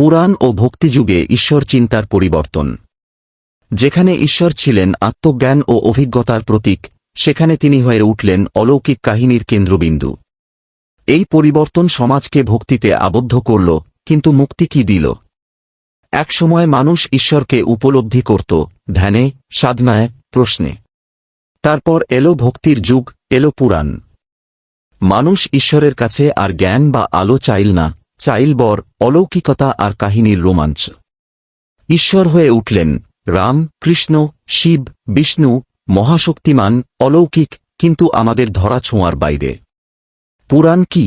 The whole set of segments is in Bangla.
পুরাণ ও ভক্তিযুগে ঈশ্বর চিন্তার পরিবর্তন। যেখানে ঈশ্বর ছিলেন আত্মজ্ঞান ও অভিজ্ঞতার প্রতীক, সেখানে তিনি হয়ে উঠলেন অলৌকিক কাহিনীর কেন্দ্রবিন্দু। এই পরিবর্তন সমাজকে ভক্তিতে আবদ্ধ করল, কিন্তু মুক্তি কি দিল? একসময় মানুষ ঈশ্বরকে উপলব্ধি করত, ধ্যানে, সাধনায়, প্রশ্নে। তারপর এলো ভক্তির যুগ, এলো পুরাণ। মানুষ ঈশ্বরের কাছে আর জ্ঞান বা আলো চাইল না চাইল বর, অলৌকিকতা আর কাহিনীর রোমাঞ্চ। ঈশ্বর হয়ে উঠলেন, রাম, কৃষ্ণ, শিব, বিষ্ণু, মহাশক্তিমান, অলৌকিক, কিন্তু আমাদের ধরা ছোঁয়ার বাইরে। পুরাণ কি?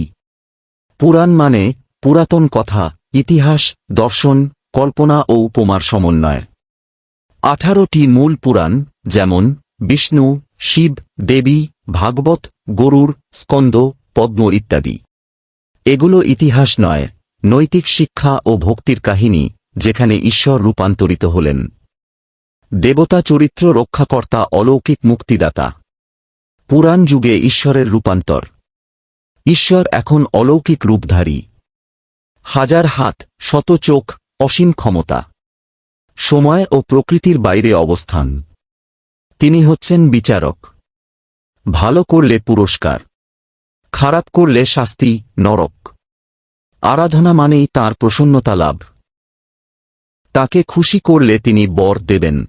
পুরাণ মানে পুরাতন কথা, ইতিহাস, দর্শন, কল্পনা ও উপমার সমন্বয়। আঠারোটি মূল পুরাণ, যেমন, বিষ্ণু, শিব, দেবী, ভাগবত গরুর স্কন্দ, পদ্ম ইত্যাদি। এগুলো ইতিহাস নয়, নৈতিক শিক্ষা ও ভক্তির কাহিনী, যেখানে ঈশ্বর রূপান্তরিত হলেন। দেবতা চরিত্র রক্ষাকর্তা অলৌকিক মুক্তিদাতা। পুরাণ যুগে ঈশ্বরের রূপান্তর। ঈশ্বর এখন অলৌকিক রূপধারী। হাজার হাত, শত চোখ, অসীম ক্ষমতা। সময় ও প্রকৃতির বাইরে অবস্থান। তিনি হচ্ছেন বিচারক। ভালো করলে পুরস্কার। খারাপ করলে শাস্তি নরক। আরাধনা মানেই তার প্রসন্নতা লাভ। তাকে খুশি করলে তিনি বর দেবেন।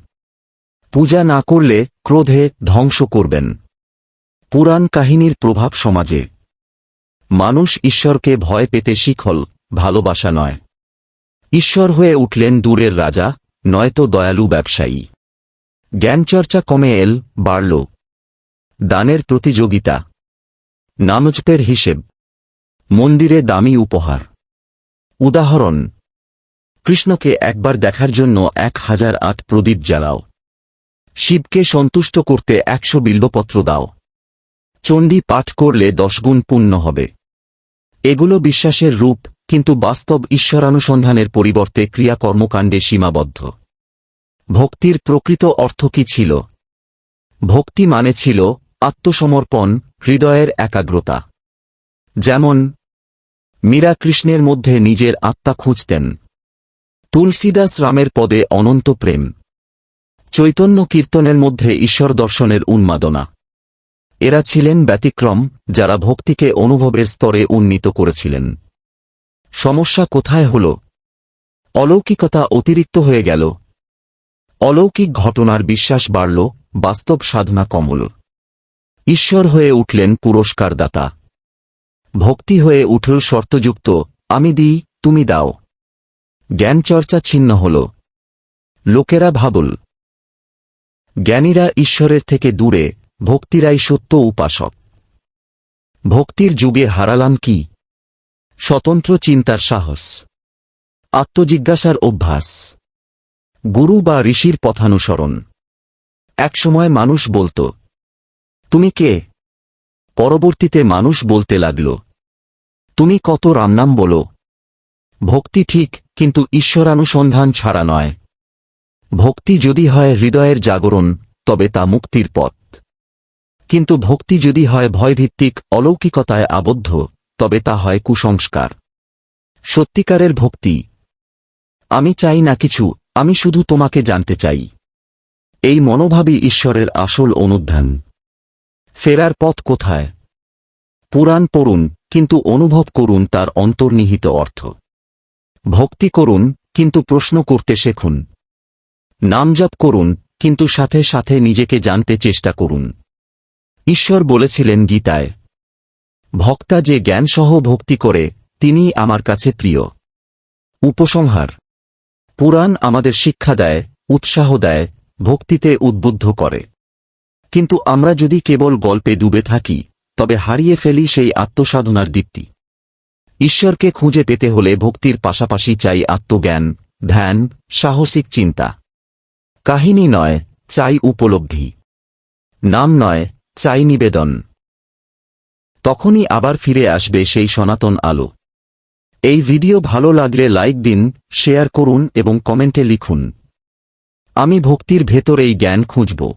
পূজা না করলে ক্রোধে ধ্বংস করবেন। পুরাণ কাহিনীর প্রভাব সমাজে। মানুষ ঈশ্বরকে ভয় পেতে শিখল, ভালোবাসা নয়। ঈশ্বর হয়ে উঠলেন দূরের রাজা, নয়তো দয়ালু ব্যবসায়ী। জ্ঞানচর্চা কমে এল, বাড়ল। দানের প্রতিযোগিতা। নামজপের হিসেব। মন্দিরে দামি উপহার। উদাহরণ, কৃষ্ণকে একবার দেখার জন্য এক হাজার আট প্রদীপ জ্বালাও। শিবকে সন্তুষ্ট করতে একশো বিল্বপত্র দাও। চণ্ডী পাঠ করলে দশগুণ পুণ্য হবে। এগুলো বিশ্বাসের রূপ, কিন্তু বাস্তব ঈশ্বরানুসন্ধানের পরিবর্তে ক্রিয়াকর্মকাণ্ডে সীমাবদ্ধ। ভক্তির প্রকৃত অর্থ কি ছিল? ভক্তি মানে ছিল আত্মসমর্পণ হৃদয়ের একাগ্রতা। যেমন, মীরা কৃষ্ণের মধ্যে নিজের আত্মা খুঁজতেন। তুলসীদাস রামের পদে অনন্ত প্রেম। চৈতন্য কীর্তনের মধ্যে ঈশ্বর দর্শনের উন্মাদনা। এরা ছিলেন ব্যতিক্রম, যারা ভক্তিকে অনুভবের স্তরে উন্নীত করেছিলেন। সমস্যা কোথায় হল? অলৌকিকতা অতিরিক্ত হয়ে গেল। অলৌকিক ঘটনার বিশ্বাস বাড়ল, বাস্তব সাধনা কমল। ঈশ্বর হয়ে উঠলেন পুরস্কারদাতা। ভক্তি হয়ে উঠল শর্তযুক্ত, আমি দিই তুমি দাও। জ্ঞানচর্চা ছিন্ন হল। লোকেরা ভাবল, জ্ঞানীরা ঈশ্বরের থেকে দূরে, ভক্তিরাই সত্য উপাসক। ভক্তির যুগে হারালাম কি? স্বতন্ত্র চিন্তার সাহস। আত্মজিজ্ঞাসার অভ্যাস। গুরু বা ঋষির পথানুসরণ। একসময় মানুষ বলত তুমি কে? পরবর্তীতে মানুষ বলতে লাগল, তুমি কত রামনাম বলো। ভক্তি ঠিক, কিন্তু ঈশ্বরানুসন্ধান ছাড়া নয়। ভক্তি যদি হয় হৃদয়ের জাগরণ, তবে তা মুক্তির পথ। কিন্তু ভক্তি যদি হয় ভয়ভিত্তিক, অলৌকিকতায় আবদ্ধ, তবে তা হয় কুসংস্কার। সত্যিকারের ভক্তি। আমি চাই না কিছু, আমি শুধু তোমাকে জানতে চাই। এই মনোভাবই ঈশ্বরের আসল অনুধ্যান ফেরার পথ কোথায়? পুরাণ পড়ুন, কিন্তু অনুভব করুন তার অন্তর্নিহিত অর্থ। ভক্তি করুন, কিন্তু প্রশ্ন করতে শেখুন। নামজপ করুন, কিন্তু সাথে সাথে নিজেকে জানতে চেষ্টা করুন। ঈশ্বর বলেছিলেন গীতায়, ভক্তা যে জ্ঞানসহ ভক্তি করে তিনি আমার কাছে প্রিয়। উপসংহার, পুরাণ আমাদের শিক্ষা দেয়, উৎসাহ দেয়, ভক্তিতে উদ্বুদ্ধ করে। কিন্তু আমরা যদি কেবল গল্পে ডুবে থাকি, তবে হারিয়ে ফেলি সেই আত্মসাধনার দীপ্তি। ঈশ্বরকে খুঁজে পেতে হলে ভক্তির পাশাপাশি চাই আত্মজ্ঞান, ধ্যান, সাহসিক চিন্তা। কাহিনী নয়, চাই উপলব্ধি। নাম নয়, চাই নিবেদন। তখনই আবার ফিরে আসবে সেই সনাতন আলো। এই ভিডিও ভালো লাগলে লাইক দিন, শেয়ার করুন এবং কমেন্টে লিখুন। আমি ভক্তির ভেতর এই জ্ঞান খুঁজব।